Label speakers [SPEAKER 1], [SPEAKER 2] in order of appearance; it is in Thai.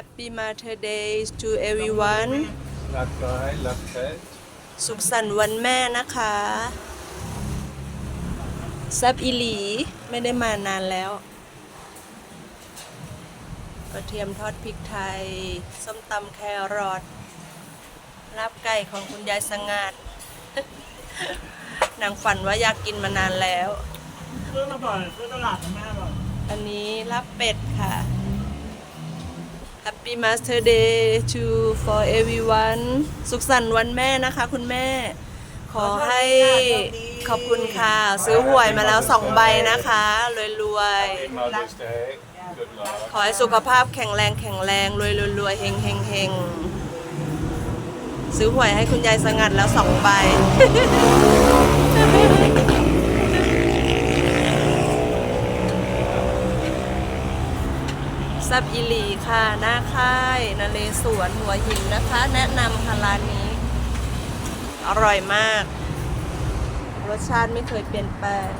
[SPEAKER 1] Happy Mother Day to everyone
[SPEAKER 2] รักกายรักเพชร
[SPEAKER 1] สุขสันต์วันแม่นะคะแซบอีหลีไม่ได้มานานแล้ว กระเทียมทอดพริกไทย ส้มตำแครอทลาบไก่ของคุณยายสงัดนางฝันว่าอยากกินมานานแล้ว
[SPEAKER 3] ซื้อมาบ่อยซื้อตลาดนะแม่บ่อย
[SPEAKER 1] อันนี้ลาบเป็ดค่ะ Happy Master Day to for everyone สุขสันต์วันแม่นะคะ คุณแม่ ขอให้ขอบคุณค่ะ ซื้อหวยมาแล้วสองใบนะคะรวย
[SPEAKER 2] Happy Mother's Day good luck
[SPEAKER 1] ๆขอให้สุขภาพแข็งแรงแข็งแรงรวยรวยๆเฮงเฮงเฮงซื้อหวยให้คุณยายสงัดแล้วสองใบ ซับอิลีค่ะหน้าค่ายนาเลสวนหัวหินนะคะ แนะนำค่ะร้านนี้ อร่อยมาก รสชาติไม่เคยเปลี่ยนแปลง